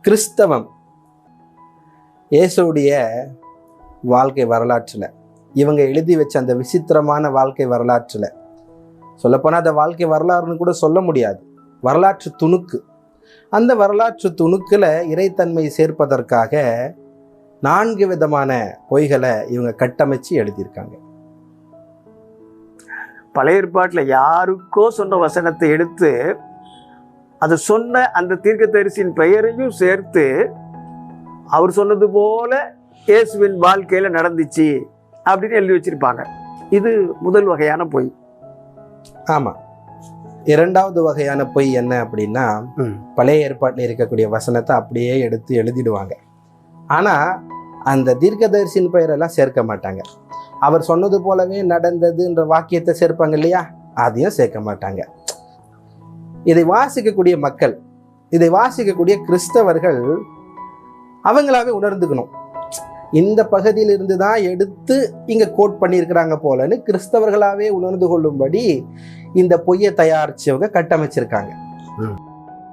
கிறிஸ்தவம் இயேசுடைய வாழ்க்கை வரலாற்றில். இவங்க எழுதி வச்ச அந்த விசித்திரமான வாழ்க்கை வரலாற்றில். சொல்லப்போனால் அந்த வாழ்க்கை வரலாறுன்னு கூட சொல்ல முடியாது. வரலாற்று துணுக்கு. அந்த வரலாற்று துணுக்கில் இறைத்தன்மை சேர்ப்பதற்காக நான்கு விதமான பொய்களை இவங்க கட்டமைச்சு எழுதியிருக்காங்க. பழைய ஏற்பாட்டில் யாருக்கோ சொன்ன வசனத்தை எடுத்து அது சொன்ன அந்த தீர்க்கதரிசியின் பெயரையும் சேர்த்து அவர் சொன்னது போல இயேசுவின் வாழ்க்கையில் நடந்துச்சு அப்படின்னு எழுதி வச்சிருப்பாங்க. இது முதல் வகையான பொய். ஆமாம் இரண்டாவது வகையான பொய் என்ன அப்படின்னா பழைய ஏற்பாட்டில் இருக்கக்கூடிய வசனத்தை அப்படியே எடுத்து எழுதிடுவாங்க. ஆனால் அந்த தீர்க்கதரிசியின் பெயரெல்லாம் சேர்க்க மாட்டாங்க. அவர் சொன்னது போலவே நடந்ததுன்ற வாக்கியத்தை சேர்ப்பாங்க இல்லையா? அதையும் சேர்க்க மாட்டாங்க. இதை வாசிக்கக்கூடிய மக்கள் இதை வாசிக்கக்கூடிய கிறிஸ்தவர்கள் அவங்களாவே உணர்ந்துக்கணும். இந்த பகுதியிலிருந்து தான் எடுத்து இங்கே கோட் பண்ணியிருக்கிறாங்க போலன்னு கிறிஸ்தவர்களாவே உணர்ந்து கொள்ளும்படி இந்த பொய்யை தயாரிச்சவங்க கட்டமைச்சிருக்காங்க.